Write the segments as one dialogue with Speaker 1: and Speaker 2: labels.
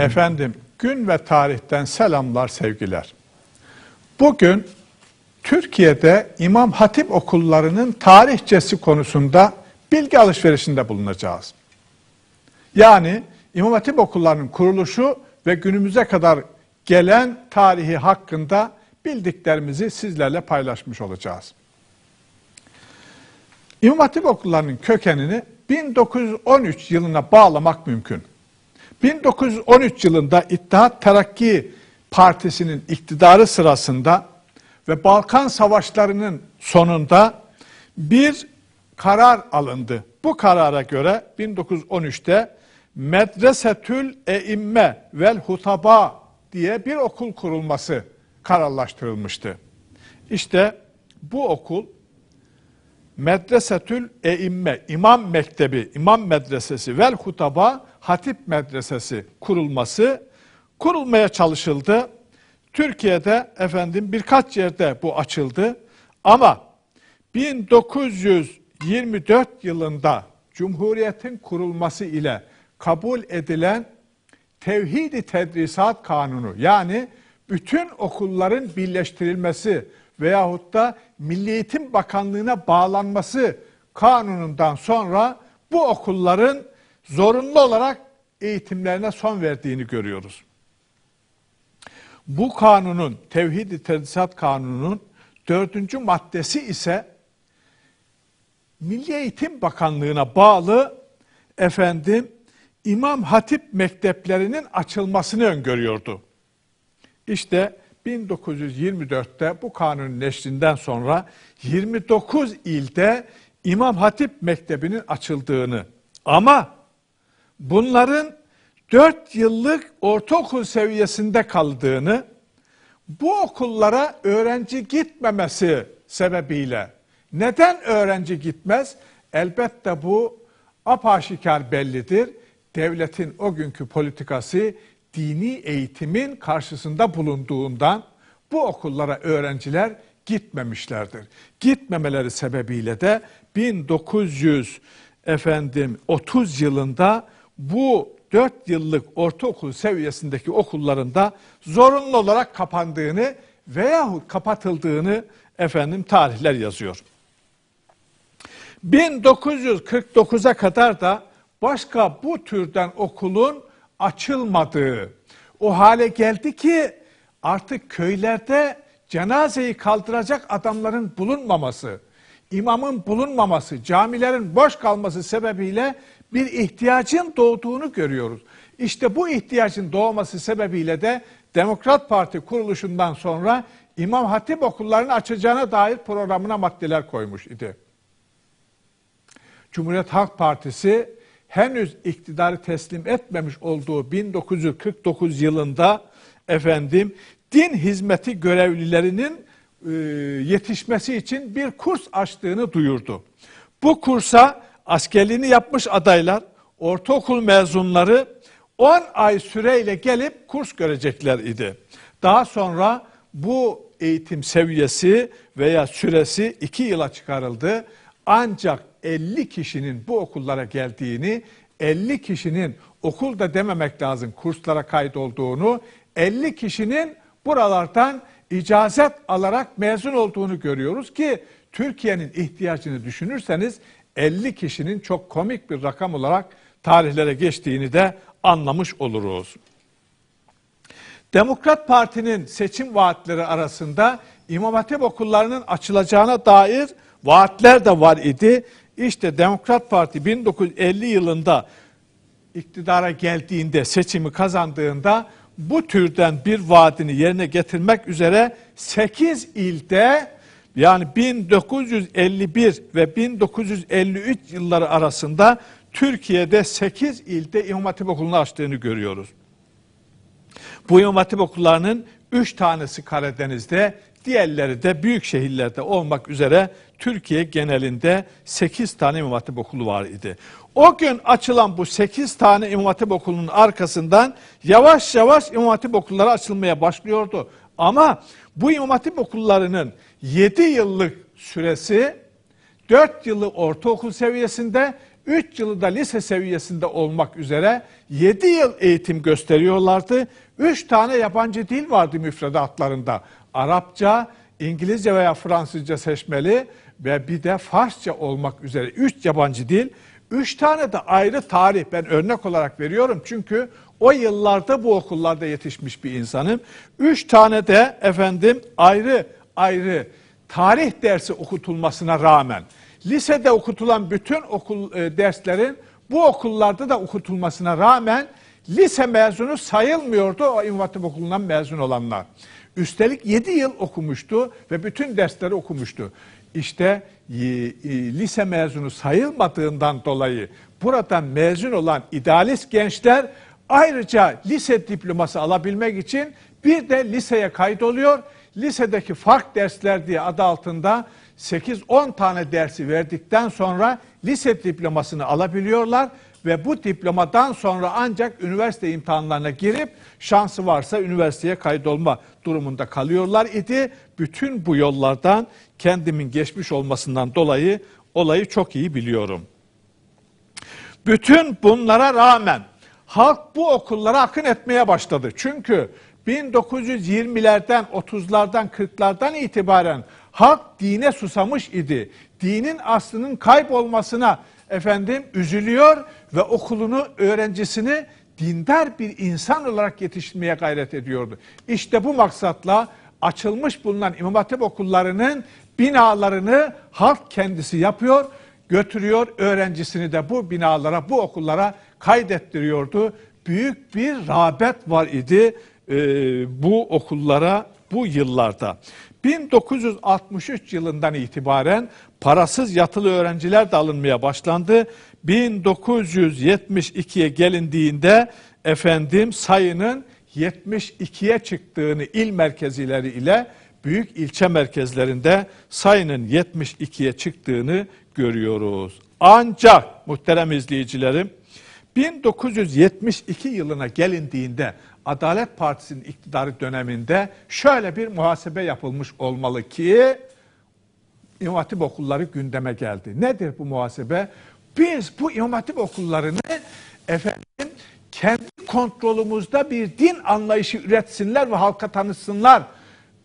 Speaker 1: Efendim gün ve tarihten selamlar sevgiler. Bugün Türkiye'de İmam Hatip okullarının tarihçesi konusunda bilgi alışverişinde bulunacağız. Yani İmam Hatip okullarının kuruluşu ve günümüze kadar gelen tarihi hakkında bildiklerimizi sizlerle paylaşmış olacağız. İmam Hatip okullarının kökenini 1913 yılına bağlamak mümkün. 1913 yılında İttihat Terakki Partisi'nin iktidarı sırasında ve Balkan Savaşları'nın sonunda bir karar alındı. Bu karara göre 1913'te Medresetül Eimme vel Hutaba diye bir okul kurulması kararlaştırılmıştı. İşte bu okul Medresetül Eimme, İmam Mektebi, İmam Medresesi vel Hutaba Hatip Medresesi kurulması kurulmaya çalışıldı. Türkiye'de efendim birkaç yerde bu açıldı ama 1924 yılında Cumhuriyet'in kurulması ile kabul edilen Tevhidi Tedrisat Kanunu yani bütün okulların birleştirilmesi veyahut da Milli Eğitim Bakanlığı'na bağlanması kanunundan sonra bu okulların zorunlu olarak eğitimlerine son verdiğini görüyoruz. Bu kanunun, Tevhid-i Tedrisat Kanunu'nun dördüncü maddesi ise Milli Eğitim Bakanlığı'na bağlı efendim İmam Hatip mekteplerinin açılmasını öngörüyordu. İşte 1924'te bu kanunun neşrinden sonra 29 ilde İmam Hatip Mektebi'nin açıldığını ama bunların 4 yıllık ortaokul seviyesinde kaldığını, bu okullara öğrenci gitmemesi sebebiyle neden öğrenci gitmez? Elbette bu apaşikar bellidir. Devletin o günkü politikası dini eğitimin karşısında bulunduğundan bu okullara öğrenciler gitmemişlerdir. Gitmemeleri sebebiyle de 1900 efendim 30 yılında bu 4 yıllık ortaokul seviyesindeki okullarında zorunlu olarak kapandığını veyahut kapatıldığını efendim tarihler yazıyor. 1949'a kadar da başka bu türden okulun açılmadığı o hale geldi ki artık köylerde cenazeyi kaldıracak adamların bulunmaması, imamın bulunmaması, camilerin boş kalması sebebiyle bir ihtiyacın doğduğunu görüyoruz. İşte bu ihtiyacın doğması sebebiyle de Demokrat Parti kuruluşundan sonra İmam Hatip okullarını açacağına dair programına maddeler koymuş idi. Cumhuriyet Halk Partisi henüz iktidarı teslim etmemiş olduğu 1949 yılında efendim din hizmeti görevlilerinin e, yetişmesi için bir kurs açtığını duyurdu. Bu kursa askerliğini yapmış adaylar, ortaokul mezunları 10 ay süreyle gelip kurs görecekler idi. Daha sonra bu eğitim seviyesi veya süresi 2 yıla çıkarıldı. Ancak 50 kişinin bu okullara geldiğini, 50 kişinin okulda dememek lazım kurslara kaydolduğunu, 50 kişinin buralardan icazet alarak mezun olduğunu görüyoruz ki Türkiye'nin ihtiyacını düşünürseniz 50 kişinin çok komik bir rakam olarak tarihlere geçtiğini de anlamış oluruz. Demokrat Parti'nin seçim vaatleri arasında İmam Hatip okullarının açılacağına dair vaatler de var idi. İşte Demokrat Parti 1950 yılında iktidara geldiğinde, seçimi kazandığında bu türden bir vaadini yerine getirmek üzere 8 ilde yani 1951 ve 1953 yılları arasında Türkiye'de 8 ilde İmam Hatip Okulu'nu açtığını görüyoruz. Bu İmam Hatip okullarının 3 tanesi Karadeniz'de, diğerleri de büyük şehirlerde olmak üzere Türkiye genelinde 8 tane İmam Hatip okulu var idi. O gün açılan bu 8 tane İmam Hatip okulunun arkasından yavaş yavaş İmam Hatip okulları açılmaya başlıyordu. Ama bu İmam Hatip okullarının 7 yıllık süresi 4 yılı ortaokul seviyesinde, 3 yılı da lise seviyesinde olmak üzere 7 yıl eğitim gösteriyorlardı. 3 tane yabancı dil vardı müfredatlarında. Arapça, İngilizce veya Fransızca seçmeli ve bir de Farsça olmak üzere 3 yabancı dil. 3 tane de ayrı tarih ben örnek olarak veriyorum çünkü o yıllarda bu okullarda yetişmiş bir insanım. Üç tane de efendim ayrı ayrı tarih dersi okutulmasına rağmen lisede okutulan bütün okul e, derslerin bu okullarda da okutulmasına rağmen lise mezunu sayılmıyordu o İmam Okulu'ndan mezun olanlar. Üstelik 7 yıl okumuştu ve bütün dersleri okumuştu. İşte e, e, lise mezunu sayılmadığından dolayı buradan mezun olan idealist gençler ayrıca lise diploması alabilmek için bir de liseye kaydoluyor. Lisedeki fark dersler diye adı altında 8-10 tane dersi verdikten sonra lise diplomasını alabiliyorlar ve bu diplomadan sonra ancak üniversite imtihanlarına girip şansı varsa üniversiteye kaydolma durumunda kalıyorlar idi. Bütün bu yollardan kendimin geçmiş olmasından dolayı olayı çok iyi biliyorum. Bütün bunlara rağmen halk bu okullara akın etmeye başladı. Çünkü 1920'lerden, 30'lardan, 40'lardan itibaren halk dine susamış idi. Dinin aslının kaybolmasına efendim üzülüyor ve okulunu, öğrencisini dindar bir insan olarak yetiştirmeye gayret ediyordu. İşte bu maksatla açılmış bulunan İmam Hatip okullarının binalarını halk kendisi yapıyor, götürüyor öğrencisini de bu binalara, bu okullara kaydettiriyordu. Büyük bir rağbet var idi e, bu okullara bu yıllarda. 1963 yılından itibaren parasız yatılı öğrenciler de alınmaya başlandı. 1972'ye gelindiğinde efendim sayının 72'ye çıktığını il merkezleri ile büyük ilçe merkezlerinde sayının 72'ye çıktığını görüyoruz. Ancak muhterem izleyicilerim 1972 yılına gelindiğinde Adalet Partisi'nin iktidarı döneminde şöyle bir muhasebe yapılmış olmalı ki İmam okulları gündeme geldi. Nedir bu muhasebe? Biz bu İmam okullarını efendim kendi kontrolümüzde bir din anlayışı üretsinler ve halka tanıtsınlar.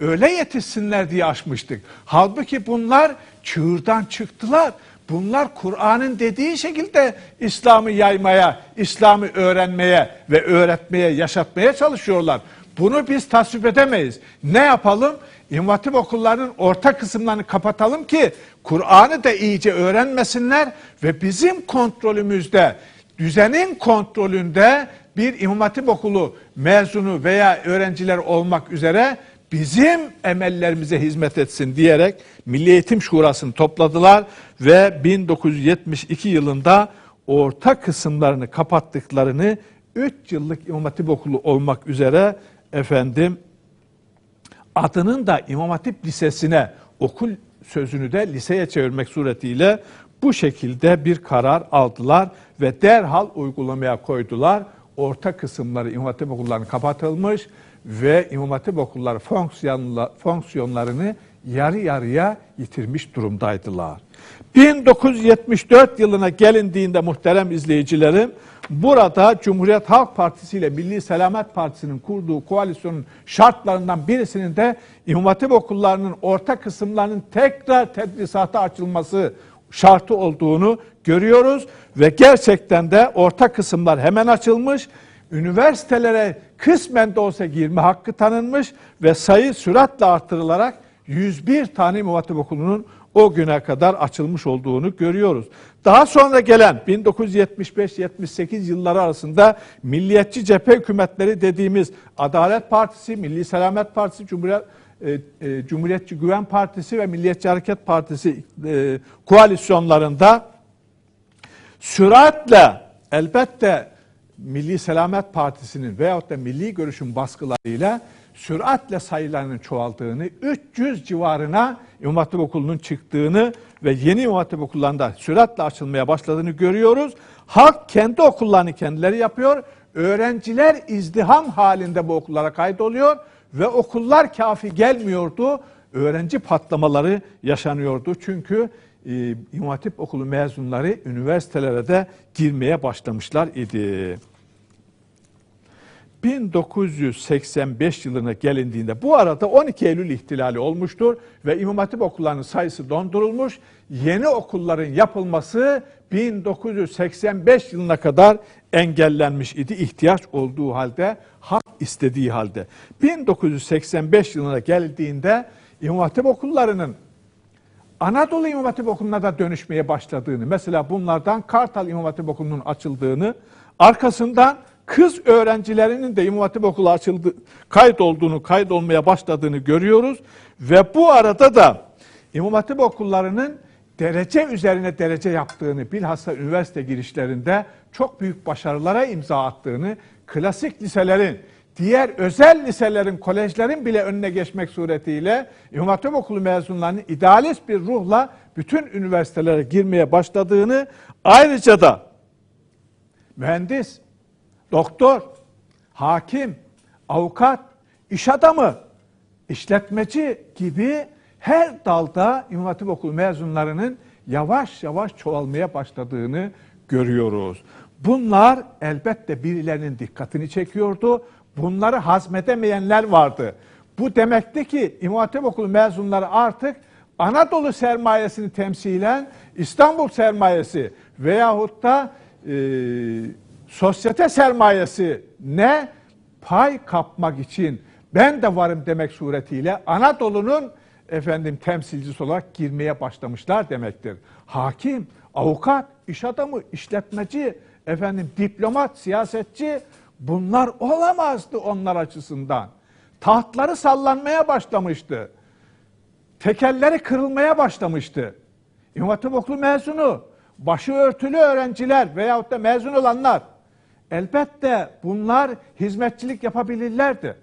Speaker 1: Öyle yetişsinler diye açmıştık. Halbuki bunlar çığırdan çıktılar. Bunlar Kur'an'ın dediği şekilde İslam'ı yaymaya, İslam'ı öğrenmeye ve öğretmeye, yaşatmaya çalışıyorlar. Bunu biz tasvip edemeyiz. Ne yapalım? İmam okullarının orta kısımlarını kapatalım ki Kur'an'ı da iyice öğrenmesinler ve bizim kontrolümüzde, düzenin kontrolünde bir İmam Hatip okulu mezunu veya öğrenciler olmak üzere bizim emellerimize hizmet etsin diyerek Milli Eğitim Şurası'nı topladılar ve 1972 yılında orta kısımlarını kapattıklarını 3 yıllık İmam Hatip okulu olmak üzere efendim adının da İmam Hatip Lisesi'ne okul sözünü de liseye çevirmek suretiyle bu şekilde bir karar aldılar ve derhal uygulamaya koydular. Orta kısımları İmam Hatip okullarının kapatılmış ve İmam Hatip okulları fonksiyonlarını yarı yarıya yitirmiş durumdaydılar. 1974 yılına gelindiğinde muhterem izleyicilerim, burada Cumhuriyet Halk Partisi ile Milli Selamet Partisi'nin kurduğu koalisyonun şartlarından birisinin de İmam Hatip okullarının orta kısımlarının tekrar tedrisata açılması şartı olduğunu görüyoruz ve gerçekten de orta kısımlar hemen açılmış. Üniversitelere kısmen de olsa girme hakkı tanınmış ve sayı süratle artırılarak 101 tane İmam Hatip Okulu'nun o güne kadar açılmış olduğunu görüyoruz. Daha sonra gelen 1975-78 yılları arasında milliyetçi cephe hükümetleri dediğimiz Adalet Partisi, Milli Selamet Partisi, Cumhuriyet e, e, Cumhuriyetçi Güven Partisi ve Milliyetçi Hareket Partisi e, koalisyonlarında süratle elbette Milli Selamet Partisi'nin veyahut da Milli Görüş'ün baskılarıyla süratle sayılarının çoğaldığını, 300 civarına İmam Hatip Okulu'nun çıktığını ve yeni İmam Hatip Okullarında süratle açılmaya başladığını görüyoruz. Halk kendi okullarını kendileri yapıyor. Öğrenciler izdiham halinde bu okullara kaydoluyor ve okullar kafi gelmiyordu. Öğrenci patlamaları yaşanıyordu. Çünkü e, İmam Hatip okulu mezunları üniversitelere de girmeye başlamışlar idi. 1985 yılına gelindiğinde bu arada 12 Eylül ihtilali olmuştur ve İmam Hatip okullarının sayısı dondurulmuş. Yeni okulların yapılması 1985 yılına kadar engellenmiş idi ihtiyaç olduğu halde, hak istediği halde. 1985 yılına geldiğinde İmam Hatip okullarının Anadolu İmam Hatip Okulu'na da dönüşmeye başladığını, mesela bunlardan Kartal İmam Hatip Okulu'nun açıldığını, arkasından kız öğrencilerinin de İmam Hatip Okulu açıldı, kayıt olduğunu, kayıt olmaya başladığını görüyoruz. Ve bu arada da İmam Hatip okullarının derece üzerine derece yaptığını, bilhassa üniversite girişlerinde çok büyük başarılara imza attığını, klasik liselerin, diğer özel liselerin, kolejlerin bile önüne geçmek suretiyle İmam Hatip Okulu mezunlarının idealist bir ruhla bütün üniversitelere girmeye başladığını, ayrıca da mühendis, doktor, hakim, avukat, iş adamı, işletmeci gibi her dalda İmam Hatip Okulu mezunlarının yavaş yavaş çoğalmaya başladığını görüyoruz. Bunlar elbette birilerinin dikkatini çekiyordu. Bunları hazmedemeyenler vardı. Bu demekti ki İmam Hatip Okulu mezunları artık Anadolu sermayesini temsilen İstanbul sermayesi veyahut da e, sosyete sermayesi ne pay kapmak için ben de varım demek suretiyle Anadolu'nun efendim temsilcisi olarak girmeye başlamışlar demektir. Hakim, avukat, iş adamı, işletmeci, efendim diplomat, siyasetçi bunlar olamazdı onlar açısından. Tahtları sallanmaya başlamıştı. Tekelleri kırılmaya başlamıştı. İmam Hatip Okulu mezunu, başı örtülü öğrenciler veyahut da mezun olanlar elbette bunlar hizmetçilik yapabilirlerdi.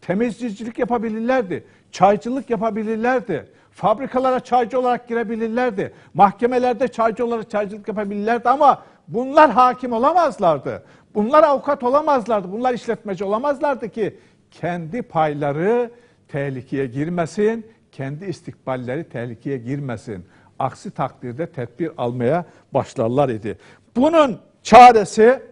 Speaker 1: Temizleyicilik yapabilirlerdi. Çaycılık yapabilirlerdi. Fabrikalara çaycı olarak girebilirlerdi. Mahkemelerde çaycı olarak çaycılık yapabilirlerdi ama bunlar hakim olamazlardı. Bunlar avukat olamazlardı. Bunlar işletmeci olamazlardı ki kendi payları tehlikeye girmesin, kendi istikballeri tehlikeye girmesin. Aksi takdirde tedbir almaya başlarlar idi. Bunun çaresi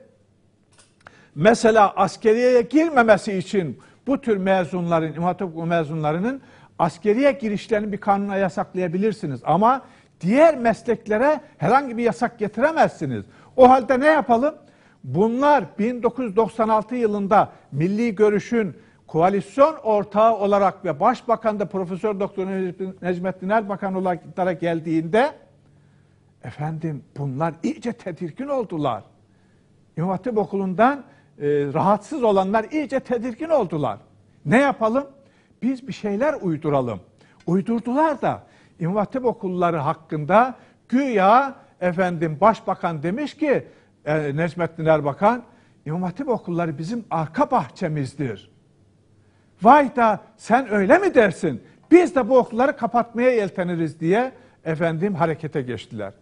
Speaker 1: mesela askeriyeye girmemesi için bu tür mezunların, İmam Hatip mezunlarının askeriye girişlerini bir kanuna yasaklayabilirsiniz. Ama diğer mesleklere herhangi bir yasak getiremezsiniz. O halde ne yapalım? Bunlar 1996 yılında Milli Görüş'ün koalisyon ortağı olarak ve Başbakan da Profesör Doktor Necmettin Erbakan olarak geldiğinde efendim bunlar iyice tedirgin oldular. İmam Hatip Okulu'ndan rahatsız olanlar iyice tedirgin oldular. Ne yapalım? Biz bir şeyler uyduralım. Uydurdular da İmam okulları hakkında güya efendim başbakan demiş ki e, Necmettin Erbakan İmam okulları bizim arka bahçemizdir. Vay da sen öyle mi dersin? Biz de bu okulları kapatmaya yelteniriz diye efendim harekete geçtiler.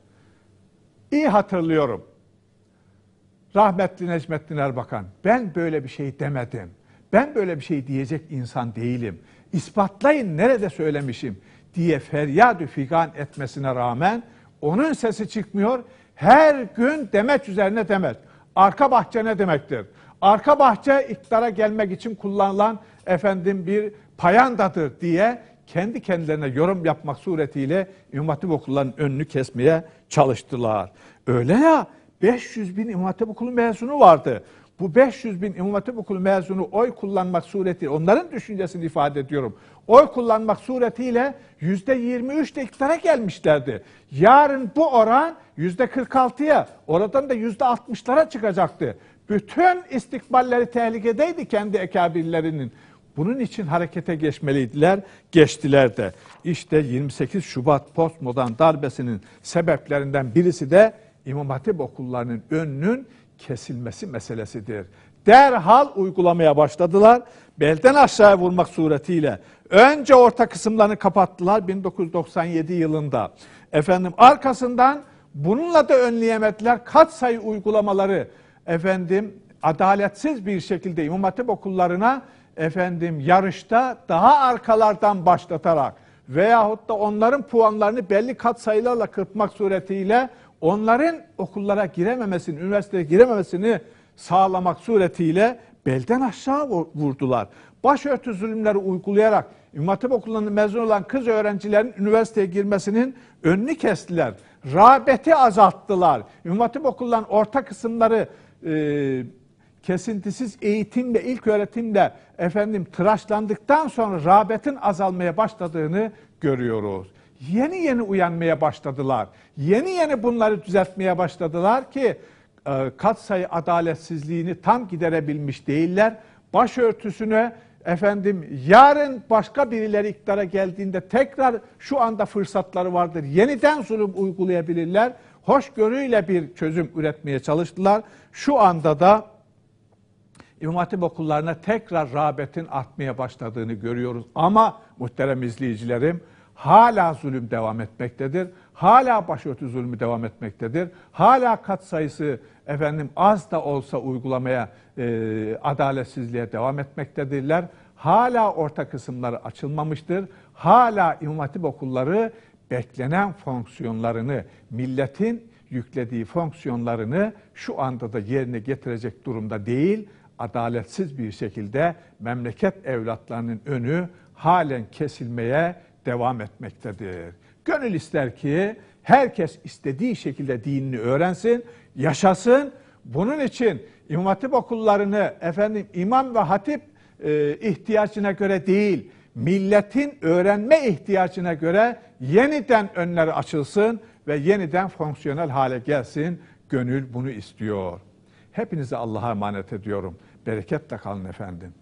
Speaker 1: İyi hatırlıyorum. Rahmetli Necmettin Erbakan, ben böyle bir şey demedim. Ben böyle bir şey diyecek insan değilim. İspatlayın nerede söylemişim diye feryat figan etmesine rağmen onun sesi çıkmıyor. Her gün demet üzerine demet. Arka bahçe ne demektir? Arka bahçe iktidara gelmek için kullanılan efendim bir payandadır diye kendi kendilerine yorum yapmak suretiyle Hatip okullarının önünü kesmeye çalıştılar. Öyle ya 500 bin İmam Hatip okulu mezunu vardı. Bu 500 bin İmam Hatip okulu mezunu oy kullanmak suretiyle, onların düşüncesini ifade ediyorum. Oy kullanmak suretiyle yüzde 23 de iktidara gelmişlerdi. Yarın bu oran yüzde 46'ya, oradan da yüzde 60'lara çıkacaktı. Bütün istikballeri tehlikedeydi kendi ekabirlerinin. Bunun için harekete geçmeliydiler, geçtiler de. İşte 28 Şubat postmodern darbesinin sebeplerinden birisi de İmam Hatip okullarının önünün kesilmesi meselesidir. Derhal uygulamaya başladılar. Belden aşağıya vurmak suretiyle önce orta kısımlarını kapattılar 1997 yılında. Efendim arkasından bununla da önleyemediler. Kat sayı uygulamaları efendim adaletsiz bir şekilde İmam Hatip okullarına efendim yarışta daha arkalardan başlatarak veyahut da onların puanlarını belli katsayılarla kırpmak suretiyle onların okullara girememesini, üniversiteye girememesini sağlamak suretiyle belden aşağı vu- vurdular. Başörtü zulümleri uygulayarak İmam Hatip okulundan mezun olan kız öğrencilerin üniversiteye girmesinin önünü kestiler. Rağbeti azalttılar. İmam Hatip okulundan orta kısımları e, kesintisiz eğitim ve ilk öğretimle efendim tıraşlandıktan sonra rağbetin azalmaya başladığını görüyoruz. Yeni yeni uyanmaya başladılar. Yeni yeni bunları düzeltmeye başladılar ki e, katsayı adaletsizliğini tam giderebilmiş değiller. Başörtüsüne efendim yarın başka birileri iktidara geldiğinde tekrar şu anda fırsatları vardır. Yeniden zulüm uygulayabilirler. Hoşgörüyle bir çözüm üretmeye çalıştılar. Şu anda da İmam Hatip okullarına tekrar rağbetin artmaya başladığını görüyoruz. Ama muhterem izleyicilerim hala zulüm devam etmektedir. Hala başörtü zulmü devam etmektedir. Hala kat sayısı efendim az da olsa uygulamaya e, adaletsizliğe devam etmektedirler. Hala orta kısımları açılmamıştır. Hala İmam Hatip okulları beklenen fonksiyonlarını, milletin yüklediği fonksiyonlarını şu anda da yerine getirecek durumda değil adaletsiz bir şekilde memleket evlatlarının önü halen kesilmeye devam etmektedir. Gönül ister ki herkes istediği şekilde dinini öğrensin, yaşasın. Bunun için İmam Hatip okullarını efendim imam ve hatip e, ihtiyacına göre değil, milletin öğrenme ihtiyacına göre yeniden önleri açılsın ve yeniden fonksiyonel hale gelsin. Gönül bunu istiyor. Hepinizi Allah'a emanet ediyorum. Bereketle kalın efendim.